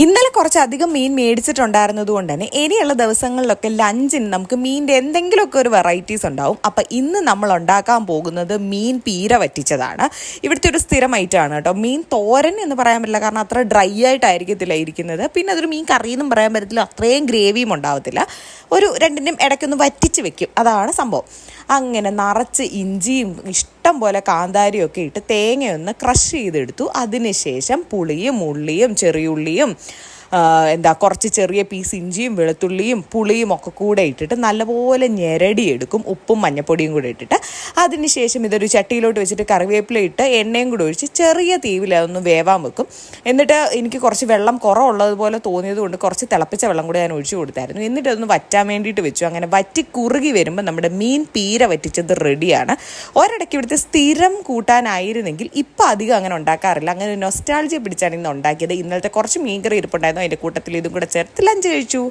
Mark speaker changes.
Speaker 1: ഇന്നലെ കുറച്ചധികം മീൻ മേടിച്ചിട്ടുണ്ടായിരുന്നത് കൊണ്ട് തന്നെ ഇനിയുള്ള ദിവസങ്ങളിലൊക്കെ ലഞ്ചിന് നമുക്ക് മീനിന്റെ എന്തെങ്കിലുമൊക്കെ ഒരു വെറൈറ്റീസ് ഉണ്ടാവും. അപ്പം ഇന്ന് നമ്മൾ ഉണ്ടാക്കാൻ പോകുന്നത് മീൻ പീര വറ്റിച്ചതാണ്. ഇവിടുത്തെ ഒരു സ്ഥിരം ഐറ്റമാണ് കേട്ടോ. മീൻ തോരൻ എന്ന് പറയാൻ പറ്റില്ല. കാരണം അത്ര ഡ്രൈ ആയിട്ടായിരിക്കത്തില്ല ഇരിക്കുന്നത്. പിന്നെ അതൊരു മീൻ കറി എന്നും പറയാൻ പറ്റത്തില്ല. അത്രയും ഗ്രേവിയും ഉണ്ടാവത്തില്ല. ഒരു രണ്ടിന്റെയും ഇടയ്ക്കൊന്ന് വറ്റിച്ച് വെക്കും. അതാണ് സംഭവം. അങ്ങനെ നിറച്ച് ഇഞ്ചിയും ഇഷ്ടം പോലെ കാന്താരിയും ഒക്കെ ഇട്ട് തേങ്ങയൊന്ന് ക്രഷ് ചെയ്തെടുത്തു. അതിനുശേഷം പുളിയും ഉള്ളിയും ചെറിയുള്ളിയും എന്താ കുറച്ച് ചെറിയ പീസ് ഇഞ്ചിയും വെളുത്തുള്ളിയും പുളിയും ഒക്കെ കൂടെ ഇട്ടിട്ട് നല്ലപോലെ ഞെരടിയെടുക്കും ഉപ്പും മഞ്ഞപ്പൊടിയും കൂടെ ഇട്ടിട്ട്. അതിനുശേഷം ഇതൊരു ചട്ടിയിലോട്ട് വെച്ചിട്ട് കറിവേപ്പില ഇട്ട് എണ്ണയും കൂടെ ഒഴിച്ച് ചെറിയ തീവിൽ അതൊന്ന് വേവാൻ വെക്കും. എന്നിട്ട് എനിക്ക് കുറച്ച് വെള്ളം കുറവുള്ളതുപോലെ തോന്നിയത് കൊണ്ട് കുറച്ച് തിളപ്പിച്ച വെള്ളം കൂടെ ഞാൻ ഒഴിച്ചു കൊടുത്തായിരുന്നു. എന്നിട്ട് അതൊന്ന് വറ്റാൻ വേണ്ടിയിട്ട് വെച്ചു. അങ്ങനെ വറ്റി കുറുകി വരുമ്പോൾ നമ്മുടെ മീൻ പീര വറ്റിച്ചത് റെഡിയാണ്. ഒരിടയ്ക്ക് ഇവിടുത്തെ സ്ഥിരം കൂട്ടാനായിരുന്നെങ്കിൽ ഇപ്പം അധികം അങ്ങനെ ഉണ്ടാക്കാറില്ല. അങ്ങനെ നൊസ്റ്റാൾജിയ പിടിച്ചാണ് ഇന്ന് ഉണ്ടാക്കിയത്. ഇന്നലത്തെ കുറച്ച് മീൻകറി ഇരിപ്പുണ്ടായിരുന്നു. അതിന്റെ കൂട്ടത്തിൽ ഇതും കൂടെ ചേർത്ത് ലഞ്ച് കഴിച്ചു.